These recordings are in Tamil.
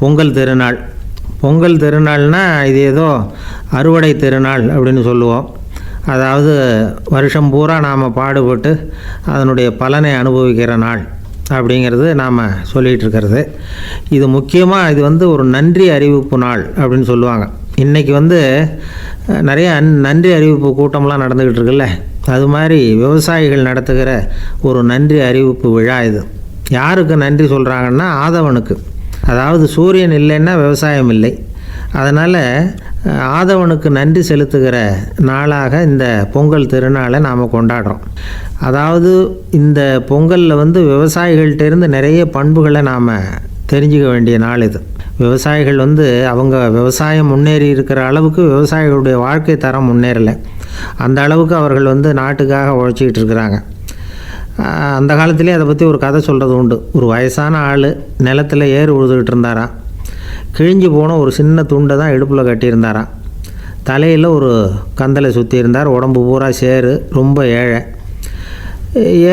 பொங்கல் திருநாள். பொங்கல் திருநாள்னால் இது ஏதோ அறுவடை திருநாள் அப்படின்னு சொல்லுவோம். அதாவது வருஷம் பூரா நாம் பாடுபட்டு அதனுடைய பலனை அனுபவிக்கிற நாள் அப்படிங்கிறது நாம் சொல்லிகிட்டு இருக்கிறது. இது முக்கியமாக இது வந்து ஒரு நன்றி அறிவிப்பு நாள் அப்படின்னு சொல்லுவாங்க. இன்றைக்கி வந்து நிறைய நன்றி அறிவிப்பு கூட்டம்லாம் நடந்துக்கிட்டு இருக்குல்ல. அது மாதிரி விவசாயிகள் நடத்துகிற ஒரு நன்றி அறிவிப்பு விழா இது. யாருக்கு நன்றி சொல்கிறாங்கன்னா ஆதவனுக்கு. அதாவது சூரியன் இல்லைன்னா விவசாயம் இல்லை. அதனால் ஆதவனுக்கு நன்றி செலுத்துகிற நாளாக இந்த பொங்கல் திருநாளை நாம் கொண்டாடுறோம். அதாவது இந்த பொங்கலில் வந்து விவசாயிகள்கிட்டேருந்து நிறைய பண்புகளை நாம் தெரிஞ்சுக்க வேண்டிய நாள் இது. விவசாயிகள் வந்து அவங்க விவசாயம் முன்னேறி இருக்கிற அளவுக்கு விவசாயிகளுடைய வாழ்க்கை தரம் முன்னேறலை. அந்த அளவுக்கு அவர்கள் வந்து நாட்டுக்காக உழைச்சிக்கிட்டு இருக்கிறாங்க. அந்த காலத்திலே அதை பற்றி ஒரு கதை சொல்கிறது உண்டு. ஒரு வயசான ஆள் நிலத்தில் ஏறு உழுதுகிட்டு இருந்தாராம் கிழிஞ்சு போன ஒரு சின்ன துண்டை தான் இடுப்பில் கட்டியிருந்தாராம் தலையில் ஒரு கந்தலை சுற்றி இருந்தார். உடம்பு பூரா சேரு ரொம்ப ஏழை.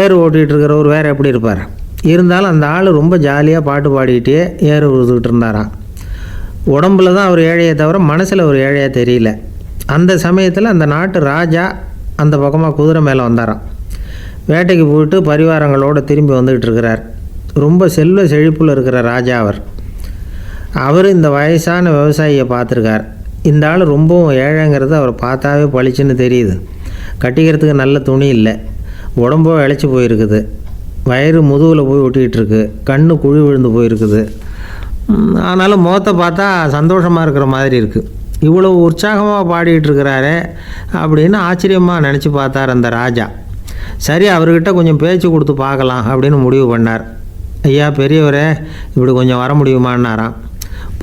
ஏறு ஓட்டிகிட்டு இருக்கிறவர் வேறு எப்படி இருப்பார்? இருந்தாலும் அந்த ஆள் ரொம்ப ஜாலியாக பாட்டு பாடிக்கிட்டே ஏறு உழுதுகிட்டு இருந்தாராம் உடம்புல தான் அவர் ஏழையை தவிர மனசில் ஒரு ஏழையாக தெரியல. அந்த சமயத்தில் அந்த நாட்டு ராஜா அந்த பக்கமாக குதிரை மேலே வந்தாராம். வேட்டைக்கு போயிட்டு பரிவாரங்களோடு திரும்பி வந்துக்கிட்டு இருக்கிறார். ரொம்ப செல்வ செழிப்பில் இருக்கிற ராஜா அவர். அவர் இந்த வயசான விவசாயியை பார்த்துருக்கார். இந்த ஆள் ரொம்பவும் ஏழைங்கிறது அவர் பார்த்தாவே பளிச்சுன்னு தெரியுது. கட்டிக்கிறதுக்கு நல்ல துணி இல்லை. உடம்போ இழைச்சி போயிருக்குது. வயிறு முதுகில் போய் ஒட்டிக்கிட்டு இருக்கு. கண்ணு குழி விழுந்து போயிருக்குது. ஆனாலும் முகத்தை பார்த்தா சந்தோஷமாக இருக்கிற மாதிரி இருக்குது இவ்வளோ உற்சாகமாக பாடிட்டு இருக்கிறாரே அப்படின்னு ஆச்சரியமாக நினச்சி பார்த்தார் அந்த ராஜா. சரி அவர்கிட்ட கொஞ்சம் பேச்சு கொடுத்து பார்க்கலாம் அப்படின்னு முடிவு பண்ணார். ஐயா பெரியவரே இப்படி கொஞ்சம் வர முடியுமான்னாராம்.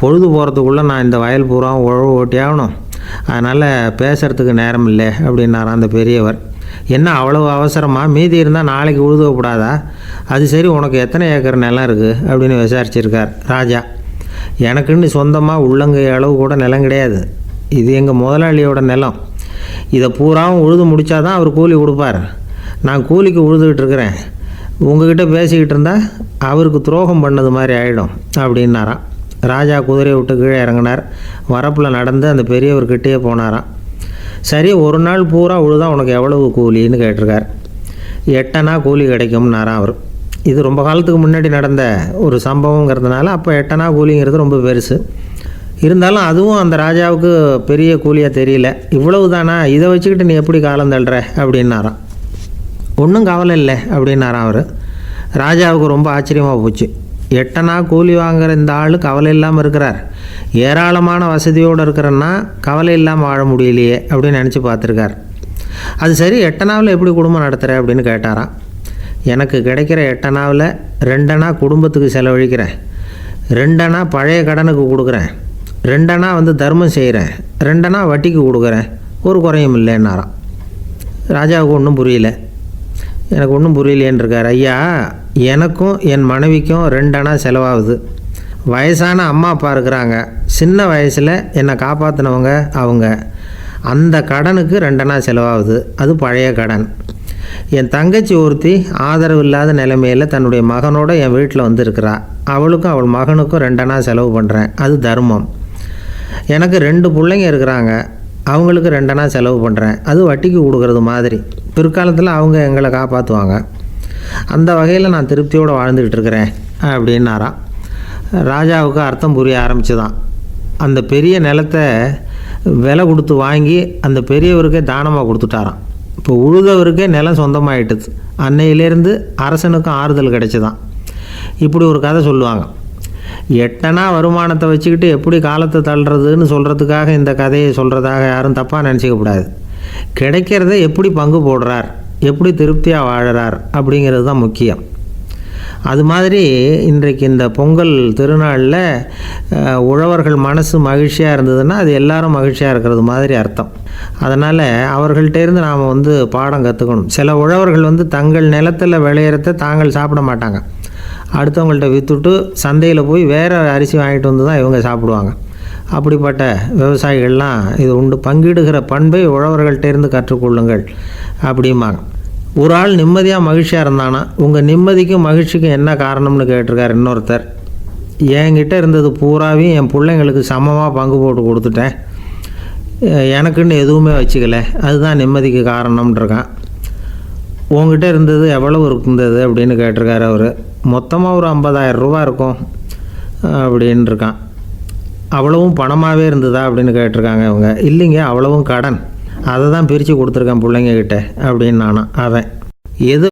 பொழுது போகிறதுக்குள்ளே நான் இந்த வயல் பூரா உழவு ஓட்டி ஆகணும். அதனால் பேசுகிறதுக்கு நேரம் இல்லை அப்படின்னாராம் அந்த பெரியவர். என்ன அவ்வளவு அவசரமாக மீதி இருந்தால் நாளைக்கு உழுதக்கூடாதா அது சரி உனக்கு எத்தனை ஏக்கர் நிலம் இருக்குது அப்படின்னு விசாரிச்சிருக்கார் ராஜா. எனக்குன்னு சொந்தமாக உள்ளங்கை அளவு கூட நிலம் கிடையாது. இது எங்கள் முதலாளியோட நிலம். இதை பூராவும் உழுது முடித்தாதான் அவர் கூலி கொடுப்பார். நான் கூலிக்கு உழுதுகிட்டு இருக்கிறேன் உங்ககிட்ட பேசிக்கிட்டு இருந்தால் அவருக்கு துரோகம் பண்ணது மாதிரி ஆகிடும் அப்படின்னாராம். ராஜா குதிரையை விட்டு கீழே இறங்கினார். வரப்பில் நடந்து அந்த பெரியவர்கிட்டயே போனாராம். சரி ஒரு நாள் பூரா உழுதா உனக்கு எவ்வளவு கூலின்னு கேட்டிருக்கார். எட்டனா கூலி கிடைக்கும்னாராம் அவர். இது ரொம்ப காலத்துக்கு முன்னாடி நடந்த ஒரு சம்பவங்கிறதுனால அப்போ எட்டனா கூலிங்கிறது ரொம்ப பெருசு. இருந்தாலும் அதுவும் அந்த ராஜாவுக்கு பெரிய கூலியாக தெரியல. இவ்வளவு தானா இதை வச்சுக்கிட்டு நீ எப்படி காலம் தள்ளுற? அப்படின்னாராம். ஒன்றும் கவலை இல்லை அப்படின்னாராம் அவர். ராஜாவுக்கு ரொம்ப ஆச்சரியமாக போச்சு. எட்டனா கூலி வாங்குற இந்த ஆள் கவலை இல்லாமல் இருக்கிறார். ஏராளமான வசதியோடு இருக்கிறன்னா கவலை இல்லாமல் வாழ முடியலையே அப்படின்னு நினச்சி பார்த்துருக்கார். அது சரி எட்டனாவில் எப்படி குடும்பம் நடத்துகிற அப்படின்னு கேட்டாராம். எனக்கு கிடைக்கிற எட்டனாவில் ரெண்டனா குடும்பத்துக்கு செலவழிக்கிறேன். ரெண்டனா பழைய கடனுக்கு கொடுக்குறேன். ரெண்டனா வந்து தர்மம் செய்கிறேன் ரெண்டனா வட்டிக்கு கொடுக்குறேன். ஒரு குறையும் இல்லைன்னாராம். ராஜாவுக்கு ஒன்றும் புரியல. எனக்கு ஒன்றும் புரியலேன்னு இருக்கார் ஐயா எனக்கும் என் மனைவிக்கும் ரெண்டனா செலவாகுது. வயசான அம்மா அப்பா இருக்கிறாங்க. சின்ன வயசில் என்னை காப்பாற்றினவங்க அவங்க. அந்த கடனுக்கு ரெண்டனா செலவாகுது. அது பழைய கடன். என் தங்கச்சி ஒருத்தி ஆதரவு இல்லாத நிலைமையில் தன்னுடைய மகனோட என் வீட்டில் வந்திருக்கிறா. அவளுக்கும் அவள் மகனுக்கும் ரெண்டனா செலவு பண்ணுறேன் அது தர்மம். எனக்கு ரெண்டு பிள்ளைங்க இருக்கிறாங்க. அவங்களுக்கு ரெண்டனா செலவு பண்ணுறேன் அது வட்டிக்கு கொடுக்கறது மாதிரி. பிற்காலத்தில் அவங்க எங்களை காப்பாற்றுவாங்க அந்த வகையில் நான் திருப்தியோடு வாழ்ந்துக்கிட்டு இருக்கிறேன் அப்படின்னாராம் ராஜாவுக்கு அர்த்தம் புரிய ஆரம்பிச்சுதான். அந்த பெரிய நிலத்தை விலை கொடுத்து வாங்கி அந்த பெரியவருக்கே தானமாக கொடுத்துட்டாராம். இப்போ உழுதவருக்கே நிலம் சொந்தமாயிட்டுது. அன்னையிலேருந்து அரசனுக்கும் ஆறுதல் கிடைச்சிதான். இப்படி ஒரு கதை சொல்லுவாங்க. எட்டனா வருமானத்தை வச்சுக்கிட்டு எப்படி காலத்தை தள்ளுறதுன்னு சொல்கிறதுக்காக இந்த கதையை சொல்கிறதாக யாரும் தப்பாக நினச்சிக்க கூடாது. கிடைக்கிறத எப்படி பங்கு போடுறார்? எப்படி திருப்தியாக வாழறார்? அப்படிங்கிறது தான் முக்கியம். அது மாதிரி இன்றைக்கு இந்த பொங்கல் திருநாளில் உழவர்கள் மனசு மகிழ்ச்சியாக இருந்ததுன்னா அது எல்லாரும் மகிழ்ச்சியாக இருக்கிறது மாதிரி அர்த்தம். அதனால் அவர்கள்ட்டேருந்து நாம் வந்து பாடம் கற்றுக்கணும் சில உழவர்கள் வந்து தங்கள் நிலத்தில் விளையிறத தாங்கள் சாப்பிட மாட்டாங்க. அடுத்தவங்கள்ட்ட விற்றுட்டு சந்தையில் போய் வேறு அரிசி வாங்கிட்டு வந்து தான் இவங்க சாப்பிடுவாங்க. அப்படிப்பட்ட விவசாயிகள்லாம் இது உண்டு. பங்கிடுகிற பண்பை உழவர்கள்ட்ட இருந்து கற்றுக்கொள்ளுங்கள் அப்படிம்பாங்க. ஒரு ஆள் நிம்மதியாக மகிழ்ச்சியாக இருந்தானா உங்கள் நிம்மதிக்கும் மகிழ்ச்சிக்கும் என்ன காரணம்னு கேட்டிருக்கார் இன்னொருத்தர். என்கிட்ட இருந்தது பூராவையும் என் பிள்ளைங்களுக்கு சமமாக பங்கு போட்டு கொடுத்துட்டேன். எனக்குன்னு எதுவுமே வச்சுக்கல. அதுதான் நிம்மதிக்கு காரணம்ன்றிருக்கான். உங்ககிட்ட இருந்தது எவ்வளவு இருந்தது அப்படின்னு கேட்டிருக்காரு அவர். மொத்தமாக ஒரு 50000 ரூபா இருக்கும் அப்படின்ருக்கான் அவ்வளவும் பணமாகவே இருந்ததா அப்படின்னு கேட்டிருக்காங்க அவங்க இல்லைங்க அவ்வளவும் கடன். அதை தான் பிரித்து கொடுத்துருக்கேன் பிள்ளைங்கக்கிட்ட அப்படின்னு நானும். அவன் எது